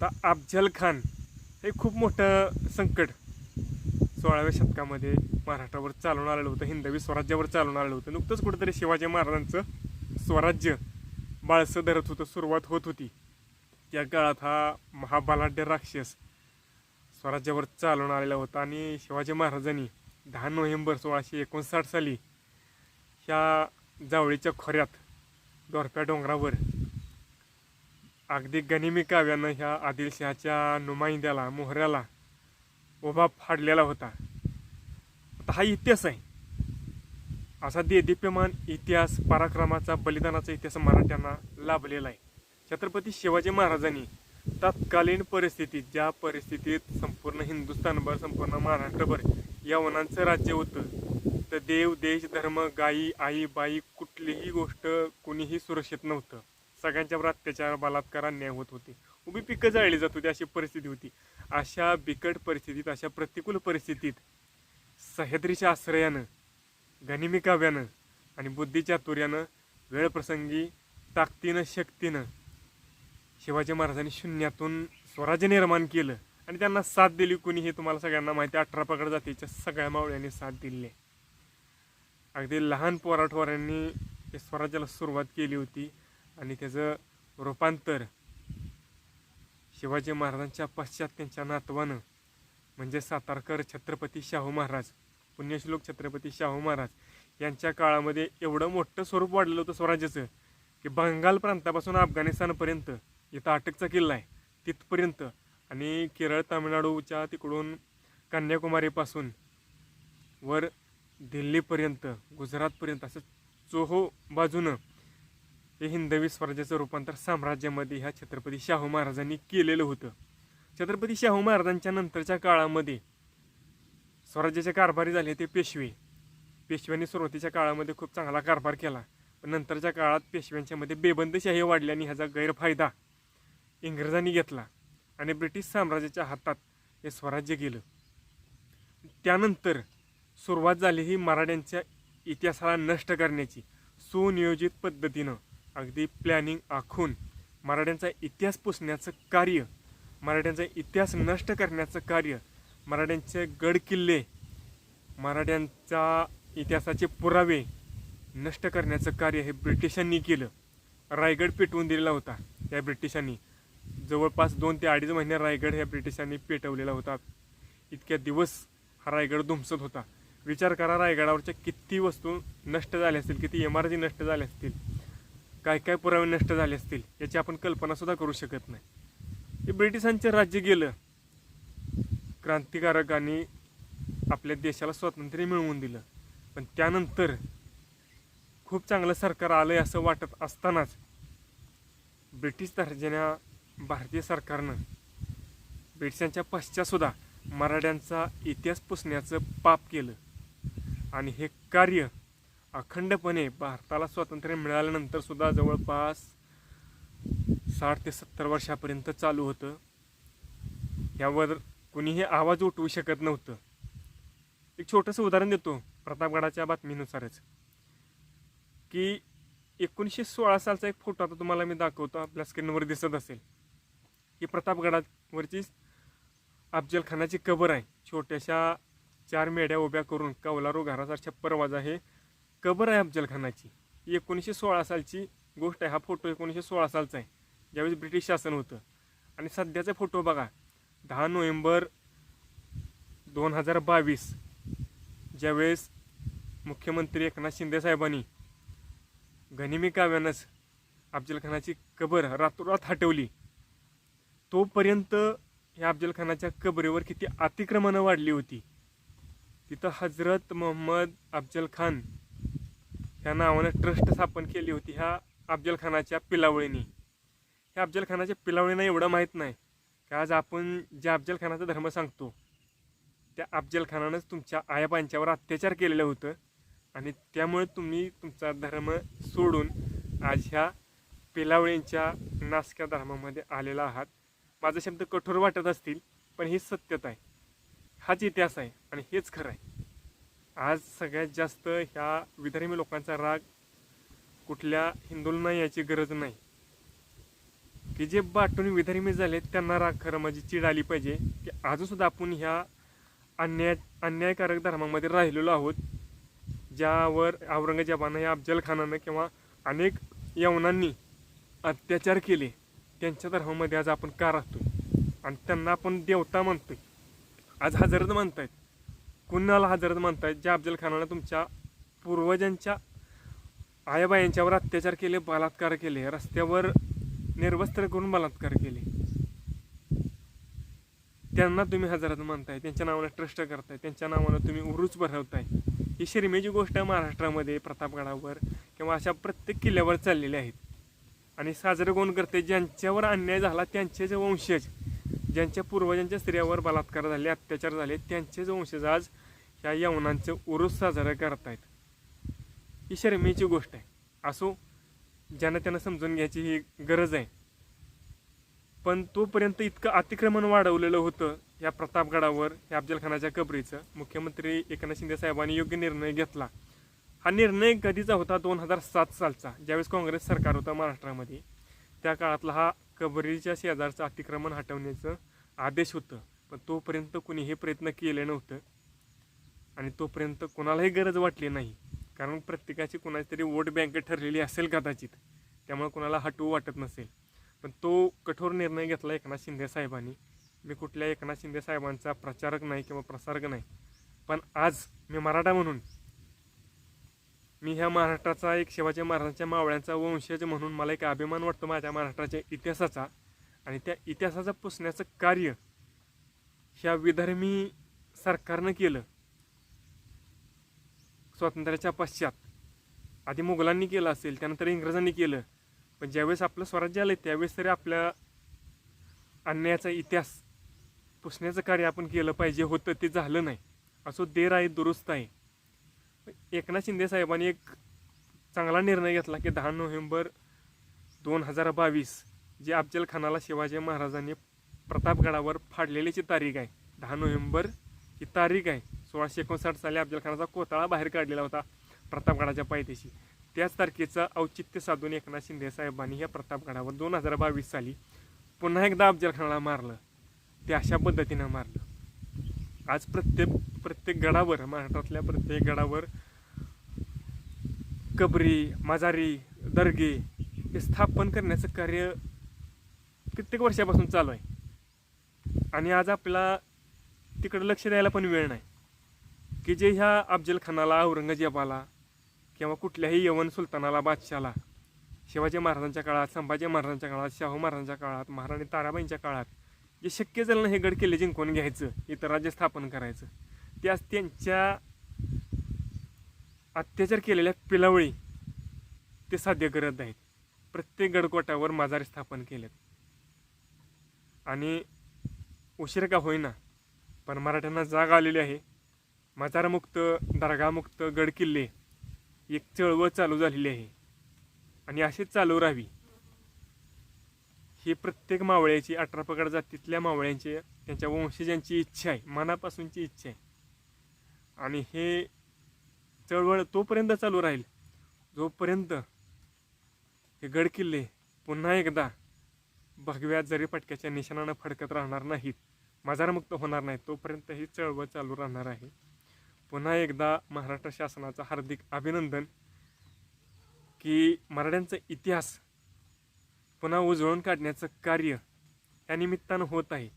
आता अफजल खान हे खूप मोठं संकट सोळाव्या शतकामध्ये महाराष्ट्रावर चालून आलेलं होतं. हिंदवी स्वराज्यावर चालून आलेलं होतं. नुकतंच कुठेतरी शिवाजी महाराजांचं स्वराज्य बाळसं धरत होतं सुरुवात होत होती. या काळात हा महाबलाढ्य राक्षस स्वराज्यावर चालून आलेला होता आणि शिवाजी महाराजांनी दहा नोव्हेंबर सोळाशे एकोणसाठ साली ह्या जावळीच्या खोऱ्यात दोरप्या डोंगरावर अगदी गनिमी काव्यानं ह्या आदिलशहाच्या नुमाइंद्याला मोहऱ्याला उभा फाडलेला होता. आता हा इतिहास आहे. असा देदीप्यमान इतिहास पराक्रमाचा बलिदानाचा इतिहास मराठ्यांना लाभलेला आहे. छत्रपती शिवाजी महाराजांनी तत्कालीन परिस्थितीत ज्या परिस्थितीत संपूर्ण हिंदुस्थानभर संपूर्ण महाराष्ट्रभर यवनांचं राज्य होतं तर देव देश धर्म गाई आई बाई कुठलीही गोष्ट कुणीही सुरक्षित नव्हतं. सगळ्यांच्यावर अत्याचार बलात्कार अन्याय होत होते. उभी पिकं जाळली जात होती अशी परिस्थिती होती. अशा बिकट परिस्थितीत अशा प्रतिकूल परिस्थितीत सह्याद्रीच्या आश्रयानं गनिमी काव्यानं आणि बुद्धीचातुर्यानं वेळप्रसंगी ताकदीनं शक्तीनं शिवाजी महाराजांनी शून्यातून स्वराज्य निर्माण केलं आणि त्यांना साथ दिली. कुणी हे तुम्हाला सगळ्यांना माहिती अठरा पकड जातीच्या सगळ्या मावळ्यांनी साथ दिली. आहे अगदी लहान पोराठोऱ्यांनी स्वराज्याला सुरुवात केली होती. आणि त्याचं रूपांतर शिवाजी महाराजांच्या पश्चात त्यांच्या नातवानं म्हणजे सातारकर छत्रपती शाहू महाराज पुण्यश्लोक छत्रपती शाहू महाराज यांच्या काळामध्ये एवढं मोठं स्वरूप वाढलेलं होतं स्वराज्याचं की बंगाल प्रांतापासून अफगाणिस्तानपर्यंत इथं अटकचा किल्ला आहे तिथपर्यंत. आणि केरळ तामिळनाडूच्या तिकडून कन्याकुमारीपासून वर दिल्लीपर्यंत गुजरातपर्यंत असं चोहो बाजूनं हे हिंदवी स्वराज्याचं रूपांतर साम्राज्यामध्ये ह्या छत्रपती शाहू महाराजांनी केलेलं होतं. छत्रपती शाहू महाराजांच्या नंतरच्या काळामध्ये स्वराज्याचे कारभारी झाले ते पेशवे. पेशव्यांनी सुरुवातीच्या काळामध्ये खूप चांगला कारभार केला. पण नंतरच्या काळात पेशव्यांच्यामध्ये बेबंदशाही वाढली आणि ह्याचा गैरफायदा इंग्रजांनी घेतला आणि ब्रिटिश साम्राज्याच्या हातात हे स्वराज्य गेलं. त्यानंतर सुरुवात झाली ही मराठ्यांच्या इतिहासाला नष्ट करण्याची सुनियोजित पद्धतीनं. अगदी प्लॅनिंग आखून मराठ्यांचा इतिहास पुसण्याचं कार्य मराठ्यांचा इतिहास नष्ट करण्याचं कार्य मराठ्यांचे गडकिल्ले मराठ्यांचा इतिहासाचे पुरावे नष्ट करण्याचं कार्य हे ब्रिटिशांनी केलं. रायगड पेटवून दिलेला होता या ब्रिटिशांनी. जवळपास दोन ते अडीच महिने रायगड ह्या ब्रिटिशांनी पेटवलेला होता. इतक्या दिवस हा रायगड धुमसत होता. विचार करा रायगडावरच्या किती वस्तू नष्ट झाल्या असतील किती इमारती नष्ट झाल्या असतील. काय काय पुरावे नष्ट झाले असतील याची आपण कल्पनासुद्धा करू शकत नाही. हे ब्रिटिशांचे राज्य गेलं क्रांतिकारकांनी आपल्या देशाला स्वातंत्र्य मिळवून दिलं. पण त्यानंतर खूप चांगलं सरकार आलं आहे असं वाटत असतानाच ब्रिटिश दर्जाच्या भारतीय सरकारनं ब्रिटिशांच्या पश्चातसुद्धा मराठ्यांचा इतिहास पुसण्याचं पाप केलं. आणि हे कार्य अखंडपणे भारताला स्वातंत्र्य मिळाल्यानंतर सुद्धा जवळपास साठ ते सत्तर वर्षापर्यंत चालू होतं. यावर कुणीही आवाज उठवू शकत नव्हतं. एक छोटंसं उदाहरण देतो प्रतापगडाच्या बातमीनुसारच. की एकोणीसशे सोळा सालचा एक फोटो आता तुम्हाला मी दाखवतो आपल्या स्क्रीनवर दिसत असेल. ही प्रतापगडावरची अफजल खानाची कबर आहे. छोट्याशा चार मेढ्या उभ्या करून कौलारू घराचा परवाजा हे कबर आहे अफजल खानाची एकोणीसशे सोळा सालची गोष्ट आहे. हा फोटो एकोणीसशे सोळा सालचा आहे. ज्यावेळेस ब्रिटिश शासन होतं. आणि सध्याचा फोटो बघा. दहा नोव्हेंबर दोन हजार बावीस ज्यावेळेस मुख्यमंत्री एकनाथ शिंदे साहेबांनी गनिमी काव्यानंच अफजलखानाची कबर रातोरात हटवली. तोपर्यंत ह्या अफजलखानाच्या कबरेवर किती अतिक्रमणं वाढली होती. तिथं हजरत मोहम्मद अफजल खान ह्या नावानं ट्रस्ट स्थापन केली होती ह्या अफजलखानाच्या पिलावळीने पिलावळीनी. ह्या अफजलखानाच्या पिलावळींना एवढं माहीत नाही की आज आपण ज्या अफजलखानाचा धर्म सांगतो त्या अफजलखानानंच तुमच्या आयाबांच्यावर अत्याचार केलेलं होतं आणि त्यामुळे तुम्ही तुमचा धर्म सोडून आज ह्या पिलावळींच्या नासक्या धर्मामध्ये आलेला आहात. माझे शब्द कठोर वाटत असतील पण ही सत्यता आहे. हाच इतिहास आहे आणि हेच खरं आहे. आज सगळ्यात जास्त ह्या विधर्मी लोकांचा राग कुठल्या हिंदूंना याची गरज नाही. की जे बाटून विधर्मी झाले त्यांना राग खरं म्हणजे चीड आली पाहिजे. की अजूनसुद्धा आपण ह्या अन्याय अन्यायकारक धर्मामध्ये राहिलेलो आहोत ज्यावर औरंगजेबानं या अफजलखानानं किंवा अनेक यवनांनी अत्याचार केले त्यांच्या धर्मामध्ये आज आपण का राहतो आणि त्यांना आपण देवता म्हणतोय. आज हजरत म्हणतायत. कुणाला हजरत म्हणतात ज्या अफजल खानानं तुमच्या पूर्वजांच्या आयाबायांच्यावर अत्याचार केले बलात्कार केले रस्त्यावर निर्वस्त्र करून बलात्कार केले. त्यांना तुम्ही हजरत म्हणताय त्यांच्या नावानं ट्रस्ट करताय त्यांच्या नावानं तुम्ही उरूच भरवताय. ही शर्मेची गोष्ट महाराष्ट्रामध्ये प्रतापगडावर किंवा अशा प्रत्येक किल्ल्यावर चाललेल्या आहेत आणि साजरं कोण करते ज्यांच्यावर अन्याय झाला त्यांचेच वंशज. ज्यांच्या पूर्वजांच्या स्त्रियावर बलात्कार झाले अत्याचार झाले त्यांचेच वंशज आज ह्या यवनांचं उरूस साजरं आहेत ही शर्मेची गोष्ट आहे. असो ज्यांना त्यांना समजून घ्यायची ही गरज आहे. पण तोपर्यंत इतकं अतिक्रमण वाढवलेलं होतं या प्रतापगडावर या अफजलखानाच्या कबरीचं. मुख्यमंत्री एकनाथ शिंदे साहेबांनी योग्य निर्णय घेतला. हा निर्णय कधीचा होता? दोन हजार सात सालचा ज्यावेळेस काँग्रेस सरकार होतं महाराष्ट्रामध्ये. त्या काळातला हा कबरीच्या शेजारचं अतिक्रमण हटवण्याचं आदेश होतं. पण तोपर्यंत कुणी हे प्रयत्न केले नव्हतं. आणि तोपर्यंत कोणालाही गरज वाटली नाही. कारण प्रत्येकाची कोणाची तरी वोट बँक ठरलेली असेल कदाचित. त्यामुळे कोणाला हटवू वाटत नसेल. पण तो कठोर निर्णय घेतला एकनाथ शिंदे साहेबांनी. मी कुठल्या एकनाथ शिंदे साहेबांचा प्रचारक नाही किंवा प्रसारक नाही. पण आज मी मराठा म्हणून मी ह्या महाराष्ट्राचा एक शिवाजी महाराजांच्या मावळ्यांचा वंशज म्हणून मला एक अभिमान वाटतो माझ्या महाराष्ट्राच्या इतिहासाचा. आणि त्या इतिहासाचं पुसण्याचं कार्य ह्या विधर्मी सरकारनं केलं. स्वातंत्र्याच्या पश्चात. आधी मुघलांनी केलं असेल त्यानंतर इंग्रजांनी केलं. पण ज्यावेळेस आपलं स्वराज्य आलं त्यावेळेस तरी आपल्या अन्यायाचा इतिहास पुसण्याचं कार्य आपण केलं पाहिजे. होतं ते झालं नाही. असो देर आहे दुरुस्त आहे. एकनाथ शिंदे साहेबांनी एक चांगला निर्णय घेतला की दहा नोव्हेंबर दोन हजार बावीस जे अफजल खानाला शिवाजी महाराजांनी प्रतापगडावर फाडलेलीची तारीख आहे. दहा नोव्हेंबर ही तारीख आहे. सोळाशे एकोणसाठ साली अफजल खानाचा कोताळा बाहेर काढलेला होता प्रतापगडाच्या पायथ्याशी. त्याच तारखेचं औचित्य साधून एकनाथ शिंदे साहेबांनी या प्रतापगडावर दोन हजार बावीस साली पुन्हा एकदा अफजल खानाला मारलं. ते अशा पद्धतीनं मारलं. आज प्रत्येक प्रत्येक गडावर महाराष्ट्रातल्या प्रत्येक गडावर कबरी माजारी दर्गे हे स्थापन करण्याचं कार्य कित्येक वर्षापासून चालू आहे. आणि आज आपला तिकडं लक्ष द्यायला पण वेळ नाही. की जे ह्या अफजलखानाला औरंगजेबाला किंवा कुठल्याही यवन सुलतानाला बादशाला शिवाजी महाराजांच्या काळात संभाजी महाराजांच्या काळात शाहू महाराजांच्या काळात महाराणी ताराबाईंच्या काळात जे शक्य झालं ना हे गड किल्ले जिंकून घ्यायचं इथं राज्य स्थापन करायचं. त्या त्यांच्या अत्याचार केलेल्या पिलावळी ते साध्य करत आहेत. प्रत्येक गडकोटावर माजारी स्थापन केलेत. आणि उशीर का होईना पण मराठ्यांना जाग आलेली आहे. मजारमुक्त दर्गामुक्त गडकिल्ले एक चळवळ चालू झालेली आहे. आणि अशीच चालू राहावी. ही प्रत्येक मावळ्याची अठरा पगड जातीतल्या मावळ्यांची त्यांच्या वंशजांची इच्छा आहे मनापासूनची इच्छा आहे. आणि हे चळवळ तोपर्यंत चालू राहील. जोपर्यंत हे गडकिल्ले पुन्हा एकदा भगव्या जरी पटक्याच्या निशाणानं फडकत राहणार नाहीत मजारमुक्त होणार नाही तोपर्यंत ही चळवळ चालू राहणार आहे. पुन्हा एकदा महाराष्ट्र शासनाचं हार्दिक अभिनंदन की मराठ्यांचा इतिहास पुन्हा उजळून काढण्याचं कार्य या निमित्तानं होत आहे.